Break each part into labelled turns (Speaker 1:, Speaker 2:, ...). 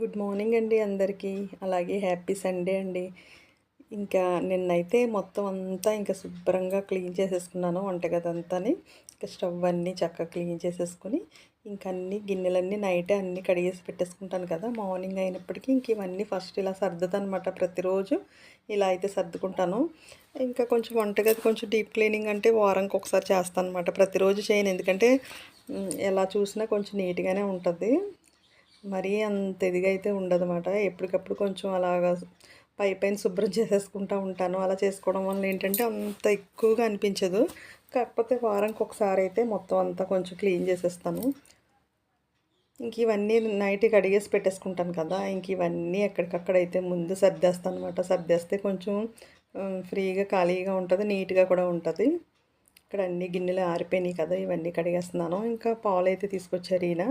Speaker 1: Good morning అండి అందరికీ. అలాగే హ్యాపీ సండే అండి. ఇంకా నిన్నైతే మొత్తం అంతా ఇంకా శుభ్రంగా క్లీన్ చేసేసుకున్నాను వంటగది అంతాని ఇంకా స్టవ్ అన్నీ చక్కగా క్లీన్ చేసేసుకుని ఇంకా అన్ని గిన్నెలన్నీ నైటే అన్నీ కడిగేసి పెట్టేసుకుంటాను కదా. మార్నింగ్ అయినప్పటికీ ఇంక ఇవన్నీ ఫస్ట్ ఇలా సర్దుతానమాట ప్రతిరోజు. ఇలా అయితే సర్దుకుంటాను. ఇంకా కొంచెం వంటగది కొంచెం డీప్ క్లీనింగ్ అంటే వారానికి ఒకసారి చేస్తాను అనమాట ప్రతిరోజు చేయను. ఎందుకంటే ఎలా చూసినా కొంచెం నీట్గానే ఉంటుంది. మరీ అంత ఇదిగా అయితే ఉండదన్నమాట. ఎప్పటికప్పుడు కొంచెం అలాగా పై పైన శుభ్రం చేసేసుకుంటూ ఉంటాను. అలా చేసుకోవడం వల్ల ఏంటంటే అంత ఎక్కువగా అనిపించదు. కాకపోతే వారానికి ఒకసారి అయితే మొత్తం అంతా కొంచెం క్లీన్ చేసేస్తాను. ఇంక ఇవన్నీ నైట్ కడిగేసి పెట్టేసుకుంటాను కదా ఇంక ఇవన్నీ ఎక్కడికక్కడైతే ముందు సర్దేస్తాను అనమాట సర్దేస్తే కొంచెం ఫ్రీగా ఖాళీగా ఉంటుంది నీట్గా కూడా ఉంటుంది. ఇక్కడ అన్ని గిన్నెలు ఆరిపోయినాయి కదా ఇవన్నీ కడిగేస్తున్నాను. ఇంకా పాలు అయితే తీసుకొచ్చారు ఈయన.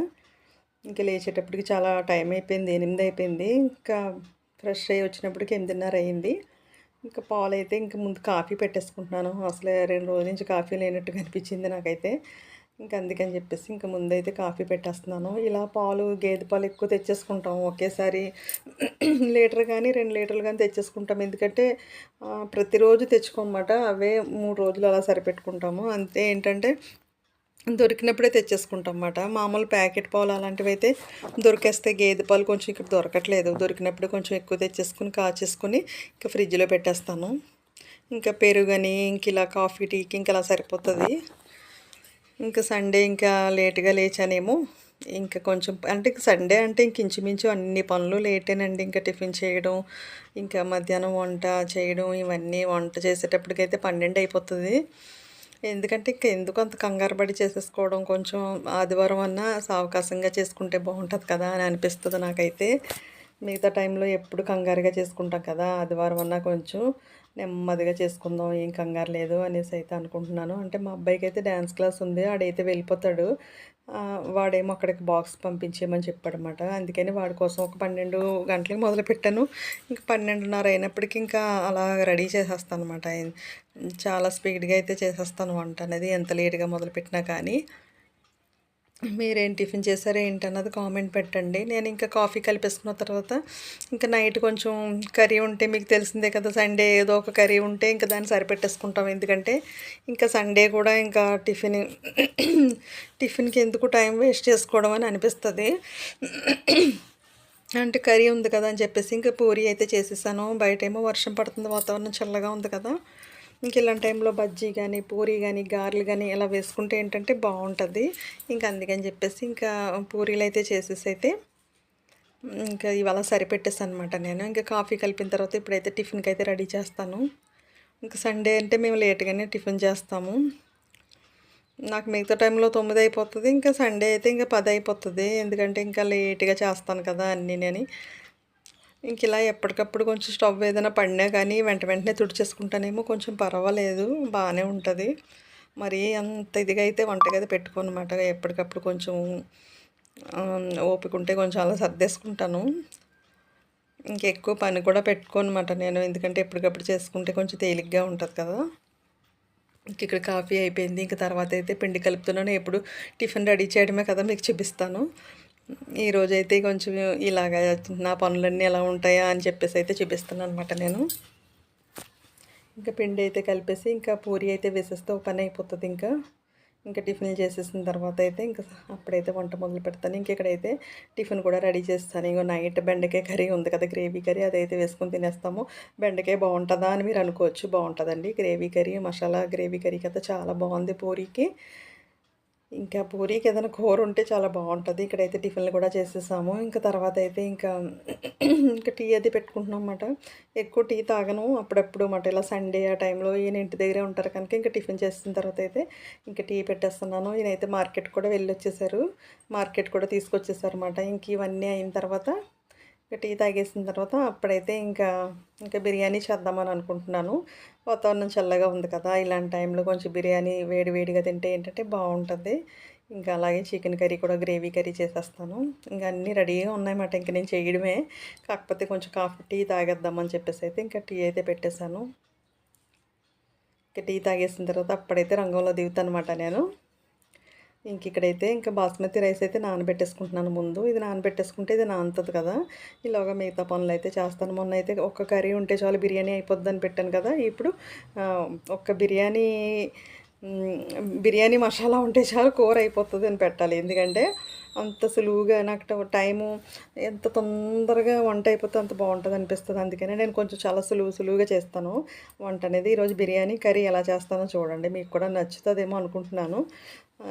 Speaker 1: ఇంకా లేచేటప్పటికి చాలా టైం అయిపోయింది ఎనిమిది అయిపోయింది. ఇంకా ఫ్రెష్ అయ్యి వచ్చినప్పటికి ఎనిమిదిన్నర అయింది ఇంకా పాలు అయితే ఇంకా ముందు కాఫీ పెట్టేసుకుంటున్నాను. అసలు రెండు రోజుల నుంచి కాఫీ లేనట్టు కనిపించింది నాకైతే. ఇంకా అందుకని చెప్పేసి ఇంకా ముందైతే కాఫీ పెట్టేస్తున్నాను. ఇలా పాలు గేదె పాలు ఎక్కువ తెచ్చేసుకుంటాం ఒకేసారి. లీటర్ కానీ రెండు లీటర్లు కానీ తెచ్చేసుకుంటాం. ఎందుకంటే ప్రతిరోజు తెచ్చుకోమాట అవే మూడు రోజులు అలా సరిపెట్టుకుంటాము. అంతే ఏంటంటే దొరికినప్పుడే తెచ్చేసుకుంటాం అన్నమాట మామూలు ప్యాకెట్ పాలు అలాంటివి అయితే దొరికేస్తే గేదె పాలు కొంచెం ఇక్కడ దొరకట్లేదు. దొరికినప్పుడు కొంచెం ఎక్కువ తెచ్చేసుకుని కాచేసుకుని ఇంకా ఫ్రిడ్జ్లో పెట్టేస్తాను. ఇంకా పెరుగని ఇంక ఇలా కాఫీ టీకి ఇంకా అలా సరిపోతుంది. ఇంకా సండే ఇంకా లేట్గా లేచానేమో ఇంకా కొంచెం అంటే సండే అంటే ఇంక ఇంచుమించు అన్ని పనులు లేటేనండి. ఇంకా టిఫిన్ చేయడం ఇంకా మధ్యాహ్నం వంట చేయడం ఇవన్నీ వంట చేసేటప్పటికైతే పన్నెండు అయిపోతుంది. ఎందుకంటే ఇంకా ఎందుకు అంత కంగారు పడి చేసేసుకోవడం కొంచెం ఆదివారం అన్నా సావకాశంగా చేసుకుంటే బాగుంటుంది కదా అని అనిపిస్తుంది నాకైతే. మిగతా టైంలో ఎప్పుడు కంగారుగా చేసుకుంటాం కదా ఆదివారం అన్నా కొంచెం నెమ్మదిగా చేసుకుందాం ఏం కంగారు లేదు అనేసి అయితే అనుకుంటున్నాను. అంటే మా అబ్బాయికి అయితే డ్యాన్స్ క్లాస్ ఉంది ఆడైతే వెళ్ళిపోతాడు. వాడేమో అక్కడికి బాక్స్ పంపించేయమని చెప్పాడనమాట అందుకని వాడి కోసం ఒక పన్నెండు గంటలకు మొదలు పెట్టాను. ఇంకా పన్నెండున్నర అయినప్పటికీ ఇంకా అలా రెడీ చేసేస్తాను అనమాట చాలా స్పీడ్గా అయితే చేసేస్తాను వంట అనేది ఎంత లేట్గా మొదలుపెట్టినా కానీ. మీరేం టిఫిన్ చేశారో ఏంటన్నది కామెంట్ పెట్టండి. నేను ఇంకా కాఫీ కలిపేసుకున్న తర్వాత ఇంకా నైట్ కొంచెం కర్రీ ఉంటే మీకు తెలిసిందే కదా సండే ఏదో ఒక కర్రీ ఉంటే ఇంకా దాన్ని సరిపెట్టేసుకుంటాం. ఎందుకంటే ఇంకా సండే కూడా ఇంకా టిఫిన్ టిఫిన్కి ఎందుకు టైం వేస్ట్ చేసుకోవడం అని అనిపిస్తుంది. అంటే కర్రీ ఉంది కదా అని చెప్పేసి ఇంకా పూరి అయితే చేసేసాను. బయట ఏమో వర్షం పడుతుంది వాతావరణం చల్లగా ఉంది కదా. ఇంక ఇలాంటి టైంలో బజ్జీ కానీ పూరి కానీ గారెలు కానీ ఇలా వేసుకుంటే ఏంటంటే బాగుంటుంది. ఇంకా అందుకని చెప్పేసి ఇంకా పూరీలు అయితే చేసేసి అయితే ఇంకా ఇవాళ సరిపెట్టేసాను అనమాట నేను. ఇంకా కాఫీ కలిపిన తర్వాత ఇప్పుడైతే టిఫిన్కి అయితే రెడీ చేస్తాను. ఇంకా సండే అంటే మేము లేట్గానే టిఫిన్ చేస్తాము. నాకు మిగతా టైంలో తొమ్మిది అయిపోతుంది. ఇంకా సండే అయితే ఇంకా పది అయిపోతుంది. ఎందుకంటే ఇంకా లేట్గా చేస్తాను కదా అన్నీ నేను. ఇంక ఇలా ఎప్పటికప్పుడు కొంచెం స్టవ్ ఏదైనా పడినా కానీ వెంట వెంటనే తుడిచేసుకుంటానేమో కొంచెం పర్వాలేదు బాగానే ఉంటుంది. మరి అంత ఇదిగా అయితే వంటగది పెట్టుకోనమాట. ఎప్పటికప్పుడు కొంచెం ఓపిక ఉంటే కొంచెం అలా సర్దేసుకుంటాను. ఇంకెక్కువ పని కూడా పెట్టుకోనమాట నేను. ఎందుకంటే ఎప్పటికప్పుడు చేసుకుంటే కొంచెం తేలిగ్గా ఉంటుంది కదా. ఇంక ఇక్కడ కాఫీ అయిపోయింది. ఇంక తర్వాత అయితే పిండి కలుపుతున్నాను. ఎప్పుడు టిఫిన్ రెడీ చేయడమే కదా మీకు చూపిస్తాను. ఈరోజు అయితే కొంచెం ఇలాగ నా పనులన్నీ ఎలా ఉంటాయా అని చెప్పేసి అయితే చూపిస్తాను అనమాట నేను. ఇంకా పిండి అయితే కలిపేసి ఇంకా పూరి అయితే వేసేస్తే పని అయిపోతుంది ఇంకా. ఇంకా టిఫిన్ చేసేసిన తర్వాత అయితే ఇంకా అప్పుడైతే వంట మొదలు పెడతాను. ఇంక ఇక్కడైతే టిఫిన్ కూడా రెడీ చేస్తాను. ఇంకో నైట్ బెండకాయ కర్రీ ఉంది కదా గ్రేవీ కర్రీ అదైతే వేసుకొని తినేస్తాము. బెండకాయ బాగుంటుందా అని మీరు అనుకోవచ్చు. బాగుంటుందండి. Gravy curry masala gravy curry కదా చాలా బాగుంది పూరికి. ఇంకా పూరీకి ఏదైనా కూర ఉంటే చాలా బాగుంటుంది. ఇక్కడైతే టిఫిన్లు కూడా చేసేసాము. ఇంకా తర్వాత అయితే ఇంకా ఇంకా టీ అది పెట్టుకుంటున్నాం అన్నమాట. ఎక్కువ టీ తాగను. అప్పుడప్పుడు అన్నమాట. ఇలా సండే ఆ టైంలో ఈయన ఇంటి దగ్గరే ఉంటారు కనుక ఇంకా టిఫిన్ చేసిన తర్వాత అయితే ఇంకా టీ పెట్టేస్తున్నాను. ఈయనైతే మార్కెట్ కూడా వెళ్ళి వచ్చేసారు మార్కెట్ కూడా తీసుకొచ్చేసారు అనమాట ఇంక ఇవన్నీ అయిన తర్వాత ఇంకా టీ తాగేసిన తర్వాత అప్పుడైతే ఇంకా ఇంకా బిర్యానీ చేద్దామని అనుకుంటున్నాను. వాతావరణం చల్లగా ఉంది కదా ఇలాంటి టైంలో కొంచెం బిర్యానీ వేడి వేడిగా తింటే ఏంటంటే బాగుంటుంది. ఇంకా అలాగే చికెన్ కర్రీ కూడా గ్రేవీ కర్రీ చేసేస్తాను. ఇంకా అన్నీ రెడీగా ఉన్నాయన్నమాట. ఇంకా నేను చేయడమే. కాకపోతే కొంచెం కాఫీ టీ తాగేద్దామని చెప్పేసి అయితే ఇంకా టీ అయితే పెట్టేశాను. ఇంకా టీ తాగేసిన తర్వాత అప్పుడైతే రంగంలో దిగుతాను అనమాట నేను. ఇంక ఇక్కడైతే ఇంకా బాస్మతి రైస్ అయితే నానబెట్టేసుకుంటున్నాను ముందు. ఇది నానబెట్టేసుకుంటే ఇది నానుతుంది కదా. ఇలాగా మిగతా పనులు అయితే చేస్తాను. మొన్న అయితే ఒక్క కర్రీ ఉంటే చాలు బిర్యానీ అయిపోద్దని పెట్టాను కదా. ఇప్పుడు ఒక్క బిర్యానీ బిర్యానీ మసాలా ఉంటే చాలు కూర అయిపోతుంది అని పెట్టాలి. ఎందుకంటే అంత సులువుగా నాకు టైము ఎంత తొందరగా వంట అయిపోతే అంత బాగుంటుంది అనిపిస్తుంది. అందుకనే నేను కొంచెం చాలా సులువు సులువుగా చేస్తాను. వంట అనేది ఈరోజు బిర్యానీ కర్రీ ఎలా చేస్తానో చూడండి. మీకు కూడా నచ్చుతుందేమో అనుకుంటున్నాను.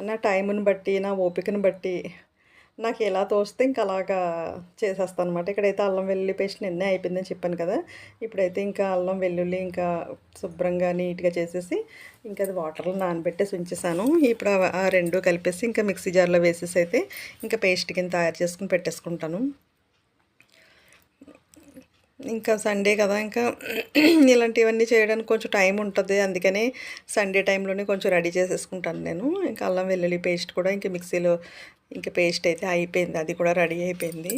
Speaker 1: నా టైంని బట్టి నా ఓపికను బట్టి నాకు ఎలా తోస్తే ఇంకా అలాగా చేసేస్తాను అనమాట ఇక్కడైతే అల్లం వెల్లుల్లి పేస్ట్ నిన్నే అయిపోయిందని చెప్పాను కదా. ఇప్పుడైతే ఇంకా అల్లం వెల్లుల్లి ఇంకా శుభ్రంగా నీట్గా చేసేసి ఇంకా అది వాటర్లో నానబెట్టేసి ఉంచేసాను. ఇప్పుడు ఆ- రెండు కలిపేసి ఇంకా మిక్సీ జార్లో వేసేసి అయితే ఇంకా పేస్ట్ కింద తయారు చేసుకుని పెట్టేసుకుంటాను. ఇంకా సండే కదా ఇంకా ఇలాంటివన్నీ చేయడానికి కొంచెం టైం ఉంటుంది. అందుకని సండే టైంలోనే కొంచెం రెడీ చేసేసుకుంటాను నేను. ఇంకా అల్లం వెల్లుల్లి పేస్ట్ కూడా ఇంకా మిక్సీలో ఇంకా పేస్ట్ అయితే అయిపోయింది అది కూడా రెడీ అయిపోయింది.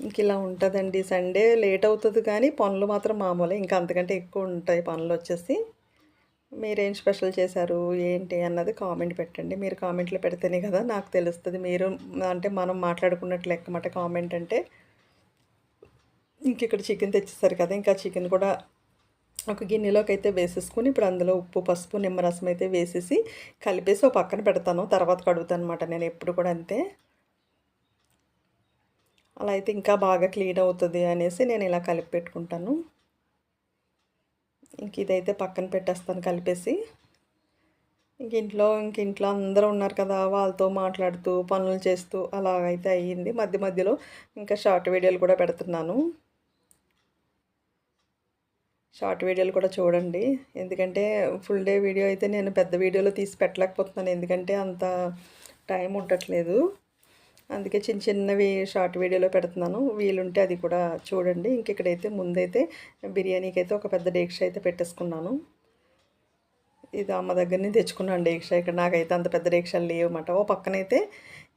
Speaker 1: ఇంక ఇలా ఉంటుందండి సండే లేట్ అవుతుంది కానీ పనులు మాత్రం మామూలే ఇంకా అంతకంటే ఎక్కువ ఉంటాయి పనులు వచ్చేసి. మీరేం స్పెషల్ చేశారు ఏంటి అన్నది కామెంట్ పెట్టండి. మీరు కామెంట్లో పెడితేనే కదా నాకు తెలుస్తుంది. మీరు అంటే మనం మాట్లాడుకున్నట్లు లెక్కమాట కామెంట్ అంటే. ఇంక ఇక్కడ చికెన్ తెచ్చేసారు కదా ఇంకా చికెన్ కూడా ఒక గిన్నెలోకి అయితే వేసేసుకుని ఇప్పుడు అందులో ఉప్పు పసుపు నిమ్మరసం అయితే వేసేసి కలిపేసి ఒక పక్కన పెడతాను. తర్వాత కడుగుతాను అనమాట నేను ఎప్పుడు కూడా అంతే. అలా అయితే ఇంకా బాగా క్లీన్ అవుతుంది అనేసి నేను ఇలా కలిపి పెట్టుకుంటాను. ఇంక ఇదైతే పక్కన పెట్టేస్తాను కలిపేసి. ఇంక ఇంట్లో ఇంక ఇంట్లో అందరూ ఉన్నారు కదా వాళ్ళతో మాట్లాడుతూ పనులు చేస్తూ అలాగైతే అయ్యింది. మధ్య మధ్యలో ఇంకా షార్ట్ వీడియోలు కూడా పెడుతున్నాను. షార్ట్ వీడియోలు కూడా చూడండి. ఎందుకంటే ఫుల్ డే వీడియో అయితే నేను పెద్ద వీడియోలో తీసి పెట్టలేకపోతున్నాను. ఎందుకంటే అంత టైం ఉండట్లేదు. అందుకే చిన్న చిన్నవి షార్ట్ వీడియోలో పెడుతున్నాను. వీలుంటే అది కూడా చూడండి. ఇంక ఇక్కడైతే ముందైతే బిర్యానీకి అయితే ఒక పెద్ద డేక్ష అయితే పెట్టేసుకున్నాను. ఇది అమ్మ దగ్గర నుంచి తెచ్చుకున్నాను డేక్ష. ఇక్కడ నాకైతే అంత పెద్ద డేక్షలు లేవన్నమాట. ఓ పక్కనైతే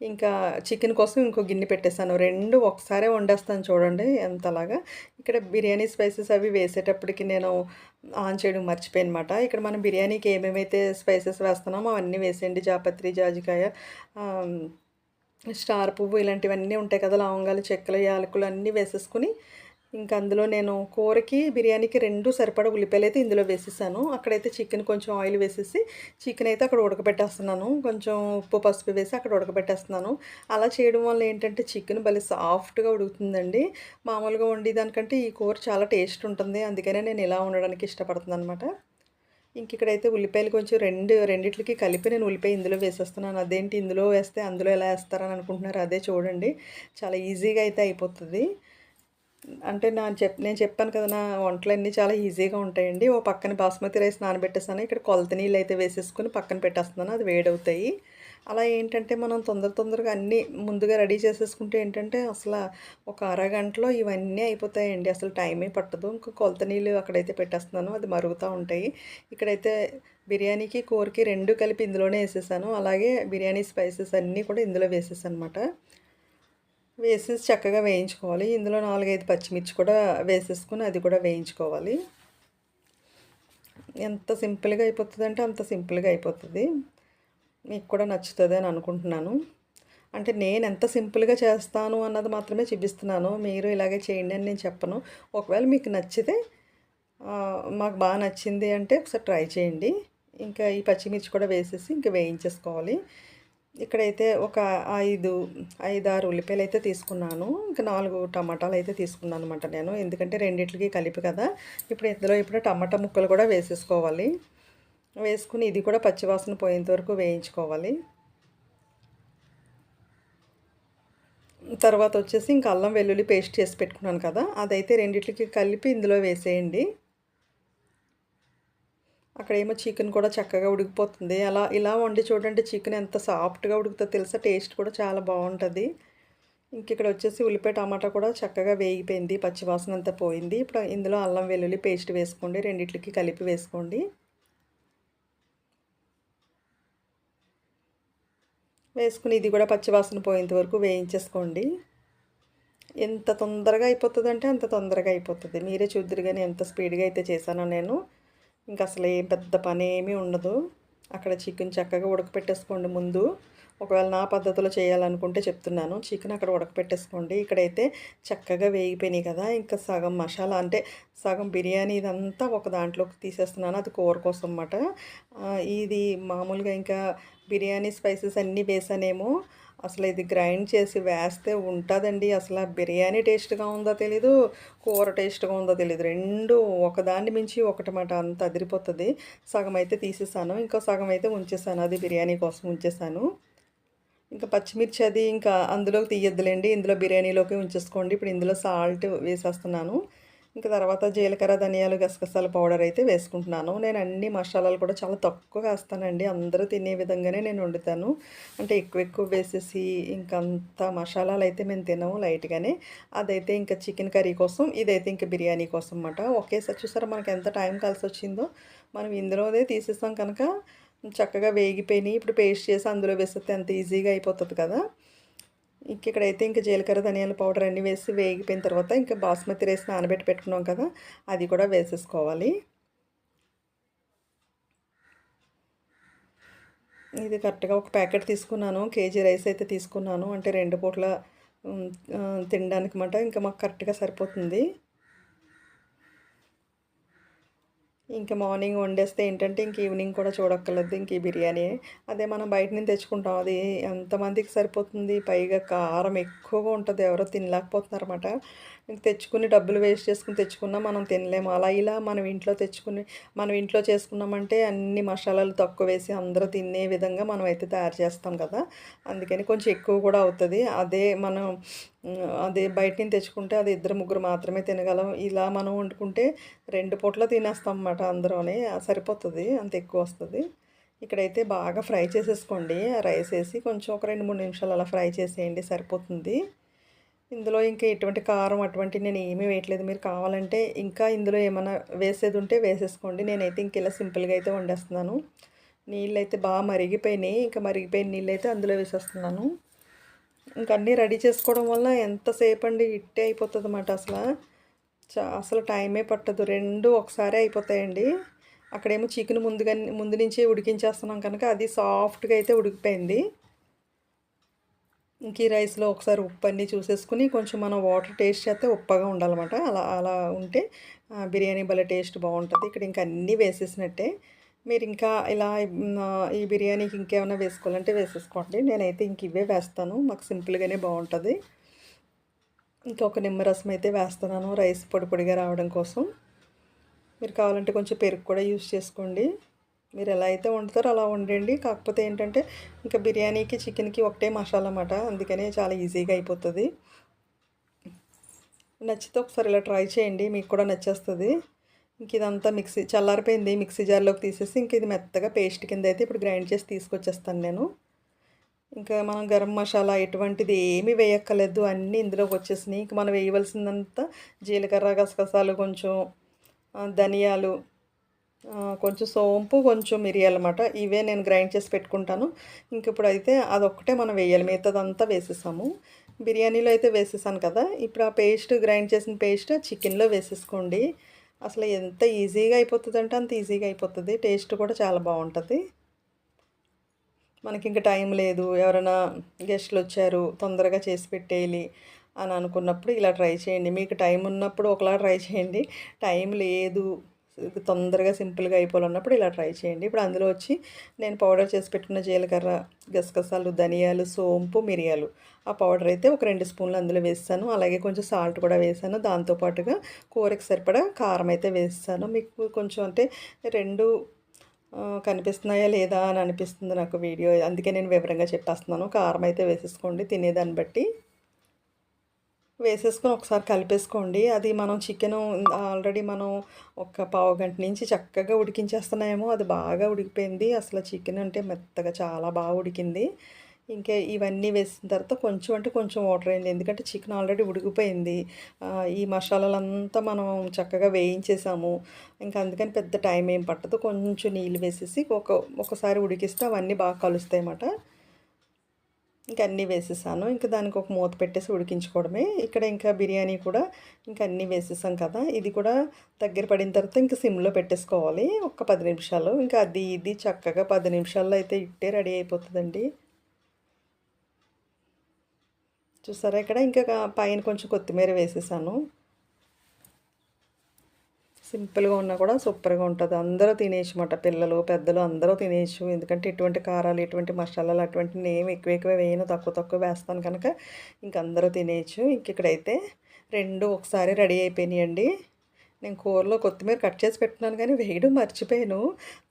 Speaker 1: ఇంకా చికెన్ కోసం ఇంకో గిన్నె పెట్టేశాను. రెండు ఒకసారే వండేస్తాను చూడండి ఎంతలాగా. ఇక్కడ బిర్యానీ స్పైసెస్ అవి వేసేటప్పటికి నేను ఆన్ చేయడం మర్చిపోయాను అనమాట ఇక్కడ మనం బిర్యానీకి ఏమేమైతే స్పైసెస్ వేస్తున్నామో అవన్నీ వేసేయండి. జాపత్రి జాజికాయ స్టార్ పువ్వు ఇలాంటివన్నీ ఉంటాయి కదా లవంగాలు చెక్కలు యాలకులు అన్నీ వేసేసుకుని ఇంకా అందులో నేను కూరకి బిర్యానీకి రెండు సరిపడా ఉల్లిపాయలు అయితే ఇందులో వేసేసాను. అక్కడైతే చికెన్ కొంచెం ఆయిల్ వేసేసి చికెన్ అయితే అక్కడ ఉడకబెట్టేస్తున్నాను. కొంచెం ఉప్పు పసుపు వేసి అక్కడ ఉడకబెట్టేస్తున్నాను. అలా చేయడం వల్ల ఏంటంటే చికెన్ భలే సాఫ్ట్గా ఉడుకుతుందండి. మామూలుగా వండేదానికంటే ఈ కూర చాలా టేస్ట్ ఉంటుంది. అందుకనే నేను ఇలా ఉండడానికి ఇష్టపడుతుంది అనమాట ఇంక ఇక్కడైతే ఉల్లిపాయలు కొంచెం రెండు రెండిట్లకి కలిపి నేను ఉల్లిపాయ ఇందులో వేసేస్తున్నాను. అదేంటి ఇందులో వేస్తే అందులో ఎలా వేస్తారని అనుకుంటున్నారు అదే చూడండి. చాలా ఈజీగా అయితే అయిపోతుంది. అంటే నా చెప్ నేను చెప్పాను కదా నా వంటలన్నీ చాలా ఈజీగా ఉంటాయండి. ఓ పక్కన బాస్మతి రైస్ నానబెట్టేసాను. ఇక్కడ కొలత నీళ్ళు అయితే వేసేసుకుని పక్కన పెట్టేస్తున్నాను. అది వేడవుతాయి. అలా ఏంటంటే మనం తొందర తొందరగా అన్నీ ముందుగా రెడీ చేసేసుకుంటే ఏంటంటే అసలు ఒక అరగంటలో ఇవన్నీ అయిపోతాయండి. అసలు టైమే పట్టదు. ఇంకా కొలత నీళ్ళు అక్కడైతే పెట్టేస్తున్నాను. అది మరుగుతూ ఉంటాయి. ఇక్కడైతే బిర్యానీకి కూరకి రెండు కలిపి ఇందులోనే వేసేసాను. అలాగే బిర్యానీ స్పైసెస్ అన్నీ కూడా ఇందులో వేసేసాను అనమాట వేసేసి చక్కగా వేయించుకోవాలి. ఇందులో నాలుగైదు పచ్చిమిర్చి కూడా వేసేసుకుని అది కూడా వేయించుకోవాలి. ఎంత సింపుల్గా అయిపోతుంది అంటే అంత సింపుల్గా అయిపోతుంది. మీకు కూడా నచ్చుతుంది అని అనుకుంటున్నాను. అంటే నేను ఎంత సింపుల్గా చేస్తాను అన్నది మాత్రమే చూపిస్తున్నాను. మీరు ఇలాగే చేయండి అని నేను చెప్పను. ఒకవేళ మీకు నచ్చితే మాకు బాగా నచ్చింది అంటే ఒకసారి ట్రై చేయండి. ఇంకా ఈ పచ్చిమిర్చి కూడా వేసేసి ఇంకా వేయించేసుకోవాలి. ఇక్కడైతే ఒక ఐదు ఐదు ఆరు ఉల్లిపాయలు అయితే తీసుకున్నాను. ఇంకా నాలుగు టమాటాలు అయితే తీసుకున్నాను అనమాట నేను. ఎందుకంటే రెండిట్లకి కలిపి కదా. ఇప్పుడు ఇందులో ఇప్పుడు టమాటా ముక్కలు కూడా వేసేసుకోవాలి. వేసుకుని ఇది కూడా పచ్చివాసన పోయేంత వరకు వేయించుకోవాలి. తర్వాత వచ్చేసి ఇంకా అల్లం వెల్లుల్లి పేస్ట్ చేసి పెట్టుకున్నాను కదా. అదైతే రెండిట్లకి కలిపి ఇందులో వేసేయండి. అక్కడేమో చికెన్ కూడా చక్కగా ఉడికిపోతుంది. అలా ఇలా వండి చూడండి చికెన్ ఎంత సాఫ్ట్గా ఉడుకుతుందో తెలుసా? టేస్ట్ కూడా చాలా బాగుంటుంది. ఇంక ఇక్కడ వచ్చేసి ఉల్లిపాయ టమాటా కూడా చక్కగా వేగిపోయింది పచ్చివాసన అంతా పోయింది. ఇప్పుడు ఇందులో అల్లం వెల్లుల్లి పేస్ట్ వేసుకోండి రెండిట్లకి కలిపి వేసుకోండి. వేసుకుని ఇది కూడా పచ్చివాసన పోయేంత వరకు వేయించేసుకోండి. ఎంత తొందరగా అయిపోతుంది అంటే అంత తొందరగా అయిపోతుంది. మీరే చూద్దరు కానీ ఎంత స్పీడ్గా అయితే చేశానో నేను. ఇంకా అసలు ఏం పెద్ద పని ఏమీ ఉండదు. అక్కడ చికెన్ చక్కగా ఉడకపెట్టేసుకోండి ముందు. ఒకవేళ నా పద్ధతిలో చేయాలనుకుంటే చెప్తున్నాను. చికెన్ అక్కడ ఉడకపెట్టేసుకోండి. ఇక్కడైతే చక్కగా వేగిపోయినాయి కదా. ఇంకా సగం మసాలా అంటే సగం బిర్యానీ ఇదంతా ఒక దాంట్లోకి తీసేస్తున్నాను. అది కూర కోసం అన్నమాట. ఇది మామూలుగా ఇంకా బిర్యానీ స్పైసెస్ అన్నీ వేసానేమో. అసలు ఇది గ్రైండ్ చేసి వేస్తే ఉంటుందండి. అసలు బిర్యానీ టేస్ట్గా ఉందో తెలీదు కూర టేస్ట్గా ఉందో తెలీదు. రెండు ఒకదాన్ని మించి ఒకటి మాట అంత అదిరిపోతుంది. సగం అయితే తీసేసాను ఇంకో సగం అయితే ఉంచేసాను. అది బిర్యానీ కోసం ఉంచేసాను. ఇంకా పచ్చిమిర్చి అది ఇంకా అందులోకి తీయద్దులేండి. ఇందులో బిర్యానీలోకి ఉంచేసుకోండి. ఇప్పుడు ఇందులో సాల్ట్ వేసేస్తున్నాను. ఇంకా తర్వాత జీలకర్ర ధనియాలు గసగసాల పౌడర్ అయితే వేసుకుంటున్నాను. నేను అన్ని మసాలాలు కూడా చాలా తక్కువ వేస్తానండి. అందరూ తినే విధంగానే నేను వండుతాను. అంటే ఎక్కువ ఎక్కువ వేసేసి ఇంకంత మసాలాలు అయితే మేము తినము లైట్గానే. అదైతే ఇంకా చికెన్ కర్రీ కోసం ఇదైతే ఇంకా బిర్యానీ కోసం అన్నమాట. ఒకేసారి చూసారా మనకి ఎంత టైం కలిసి వచ్చిందో. మనం ఇందులోనే తీసేస్తాం కనుక చక్కగా వేగిపోయినాయి. ఇప్పుడు పేస్ట్ చేసి అందులో వేసేస్తే ఎంత ఈజీగా అయిపోతుంది కదా. ఇక్కడైతే ఇంకా జీలకర్ర ధనియాల పౌడర్ అన్నీ వేసి వేగిపోయిన తర్వాత ఇంకా బాస్మతి రైస్ నానబెట్టి పెట్టుకున్నాం కదా అది కూడా వేసేసుకోవాలి. ఇది కరెక్ట్గా ఒక ప్యాకెట్ తీసుకున్నాను కేజీ రైస్ అయితే తీసుకున్నాను అంటే రెండు పూట్ల తినడానికి మాట ఇంకా మాకు కరెక్ట్గా సరిపోతుంది. ఇంకా మార్నింగ్ వండేస్తే ఏంటంటే ఇంక ఈవినింగ్ కూడా చూడక్కర్లేదు ఇంక ఈ బిర్యానీ. అదే మనం బయట నుంచి తెచ్చుకుంటాం అది ఎంతమందికి సరిపోతుంది? పైగా కారం ఎక్కువగా ఉంటుంది ఎవరో తినలేకపోతున్నారన్నమాట. ఇంక తెచ్చుకుని డబ్బులు వేస్ట్ చేసుకుని తెచ్చుకున్నా మనం తినలేము. అలా ఇలా మనం ఇంట్లో తెచ్చుకుని మనం ఇంట్లో చేసుకున్నామంటే అన్ని మసాలాలు తక్కువ వేసి అందరూ తినే విధంగా మనం అయితే తయారు చేస్తాం కదా. అందుకని కొంచెం ఎక్కువ కూడా అవుతుంది. అదే మనం అదే బయట నుంచి తెచ్చుకుంటే అది ఇద్దరు ముగ్గురు మాత్రమే తినగలం. ఇలా మనం వండుకుంటే రెండు పూట్ల తినేస్తాం అన్నమాట అందరూనే. సరిపోతుంది అంత ఎక్కువ వస్తుంది. ఇక్కడైతే బాగా ఫ్రై చేసేసుకోండి. రైస్ వేసి కొంచెం ఒక రెండు మూడు నిమిషాలు అలా ఫ్రై చేసేయండి సరిపోతుంది. ఇందులో ఇంకా ఎటువంటి కారం అటువంటి నేను ఏమీ వేయట్లేదు. మీరు కావాలంటే ఇంకా ఇందులో ఏమైనా వేసేది ఉంటే వేసేసుకోండి. నేనైతే ఇంక ఇలా సింపుల్గా అయితే వండేస్తున్నాను. నీళ్ళు అయితే బాగా మరిగిపోయినాయి. ఇంకా మరిగిపోయిన నీళ్ళు అయితే అందులో వేసేస్తున్నాను. ఇంక అన్నీ రెడీ చేసుకోవడం వల్ల ఎంతసేపు అండి ఇట్టే అయిపోతుంది అన్నమాట అసలు అసలు టైమే పట్టదు. రెండు ఒకసారి అయిపోతాయండి. అక్కడేమో చికెన్ ముందుగా ముందు నుంచి ఉడికించేస్తున్నాం కనుక అది సాఫ్ట్గా అయితే ఉడికిపోయింది. ఇంక ఈ రైస్లో ఒకసారి ఉప్పు అన్నీ చూసేసుకుని కొంచెం మనం వాటర్ టేస్ట్ చేస్తే ఉప్పగా ఉండాలన్నమాట. అలా అలా ఉంటే బిర్యానీ భలే టేస్ట్ బాగుంటుంది. ఇక్కడ ఇంకా అన్నీ వేసేసినట్టే. మీరు ఇంకా ఇలా ఈ బిర్యానీకి ఇంకేమైనా వేసుకోవాలంటే వేసేసుకోండి. నేనైతే ఇంక ఇవే వేస్తాను. మాకు సింపుల్గానే బాగుంటుంది. ఇంకొక నిమ్మరసం అయితే వేస్తున్నాను రైస్ పొడి పొడిగా రావడం కోసం. మీరు కావాలంటే కొంచెం పెరుగు కూడా యూస్ చేసుకోండి. మీరు ఎలా అయితే వండుతారో అలా వండండి. కాకపోతే ఏంటంటే ఇంకా బిర్యానీకి చికెన్కి ఒకటే మసాలా అన్నమాట. అందుకనే చాలా ఈజీగా అయిపోతుంది. నచ్చితే ఒకసారి ఇలా ట్రై చేయండి. మీకు కూడా నచ్చేస్తుంది. ఇంక ఇదంతా మిక్సీ చల్లారిపోయింది. మిక్సీ జార్లోకి తీసేసి ఇంక ఇది మెత్తగా పేస్ట్ కింద అయితే ఇప్పుడు గ్రైండ్ చేసి తీసుకొచ్చేస్తాను నేను. ఇంకా మనం గరం మసాలా ఎటువంటిది ఏమీ వేయక్కర్లేదు. అన్నీ ఇందులోకి వచ్చేసినాయి. ఇంక మనం వేయవలసిందంతా జీలకర్ర గసగసాలు కొంచెం ధనియాలు కొంచెం సోంపు కొంచెం మిరియాలు అనమాట ఇవే నేను గ్రైండ్ చేసి పెట్టుకుంటాను. ఇంక ఇప్పుడు అయితే అదొక్కటే మనం వేయాలి. మిగతాదంతా వేసేసాము. బిర్యానీలో అయితే వేసేసాను కదా. ఇప్పుడు ఆ పేస్ట్ గ్రైండ్ చేసిన పేస్ట్ చికెన్లో వేసేసుకోండి. అసలు ఎంత ఈజీగా అయిపోతుంది అంటే అంత ఈజీగా అయిపోతుంది. టేస్ట్ కూడా చాలా బాగుంటుంది. మనకి ఇంకా టైం లేదు. ఎవరైనా గెస్ట్లు వచ్చారు తొందరగా చేసి పెట్టేయాలి అని అనుకున్నప్పుడు ఇలా ట్రై చేయండి. మీకు టైం ఉన్నప్పుడు ఒకలా ట్రై చేయండి. టైం లేదు. తొందరగా సింపుల్గా అయిపోవాలన్నప్పుడు ఇలా ట్రై చేయండి. ఇప్పుడు అందులో వచ్చి నేను పౌడర్ చేసి పెట్టుకున్న జీలకర్ర గసగసాలు ధనియాలు సోంపు మిరియాలు ఆ పౌడర్ అయితే ఒక రెండు స్పూన్లు అందులో వేస్తాను. అలాగే కొంచెం సాల్ట్ కూడా వేసాను. దాంతోపాటుగా కూరకి సరిపడా కారం అయితే వేస్తాను. మీకు కొంచెం అంటే రెండు కనిపిస్తున్నాయా లేదా అని అనిపిస్తుంది నాకు వీడియో. అందుకే నేను వివరంగా చెప్పేస్తున్నాను. కారం అయితే వేసేసుకోండి తినేదాన్ని బట్టి. వేసేసుకొని ఒకసారి కలిపేసుకోండి. అది మనం చికెన్ ఆల్రెడీ మనం ఒక పావు గంట నుంచి చక్కగా ఉడికించేస్తున్నాయేమో అది బాగా ఉడికిపోయింది. అసలు చికెన్ అంటే మెత్తగా చాలా బాగా ఉడికింది. ఇంకా ఇవన్నీ వేసిన తర్వాత కొంచెం అంటే కొంచెం వాటర్ అయింది ఎందుకంటే చికెన్ ఆల్రెడీ ఉడికిపోయింది. ఈ మసాలాలంతా మనం చక్కగా వేయించేసాము. ఇంకా అందుకని పెద్ద టైం ఏం పట్టదు. కొంచెం నీళ్ళు వేసేసి ఒక ఒకసారి ఉడికిస్తే అవన్నీ బాగా కలుస్తాయి అన్నమాట ఇంకా అన్నీ వేసేసాను. ఇంకా దానికి ఒక మూత పెట్టేసి ఉడికించుకోవడమే. ఇక్కడ ఇంకా బిర్యానీ కూడా ఇంకా అన్నీ వేసేసాం కదా. ఇది కూడా దగ్గర పడిన తర్వాత ఇంకా సిమ్లో పెట్టేసుకోవాలి. ఒక పది నిమిషాలు. ఇంకా అది ఇది చక్కగా పది నిమిషాల్లో అయితే ఇట్టే రెడీ అయిపోతుందండి. చూసారా ఇక్కడ? ఇంకా పైన కొంచెం కొత్తిమీర వేసేసాను. సింపుల్గా ఉన్నా కూడా సూపర్గా ఉంటుంది. అందరూ తినేయచ్చమాట. పిల్లలు పెద్దలు అందరూ తినేయచ్చు. ఎందుకంటే ఎటువంటి కారాలు ఎటువంటి మసాలాలు అటువంటి ఏమి ఎక్కువ ఎక్కువ వేయను. తక్కువ తక్కువ వేస్తాను కనుక ఇంక అందరూ తినేయచ్చు. ఇంక ఇక్కడైతే రెండు ఒకసారి రెడీ అయిపోయినాయండి. నేను కూరలో కొత్తిమీర కట్ చేసి పెట్టినాను కానీ వేయడం మర్చిపోయాను.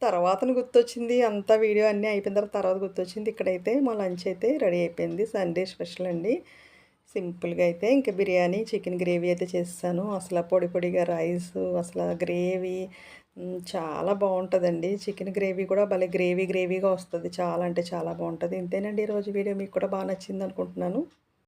Speaker 1: తర్వాత గుర్తొచ్చింది. అంతా వీడియో అన్నీ అయిపోయిన తర్వాత తర్వాత గుర్తొచ్చింది. ఇక్కడైతే మా లంచ్ అయితే రెడీ అయిపోయింది. సండే స్పెషల్ అండి. సింపుల్గా అయితే ఇంకా బిర్యానీ చికెన్ గ్రేవీ అయితే చేస్తాను. అసలు పొడి పొడిగా రైస్ అసలు గ్రేవీ చాలా బాగుంటుందండి చికెన్ గ్రేవీ కూడా భలే గ్రేవీ గ్రేవీగా వస్తుంది. చాలా అంటే చాలా బాగుంటుంది ఇంతేనండి ఈరోజు వీడియో. మీకు కూడా బాగా నచ్చింది అనుకుంటున్నాను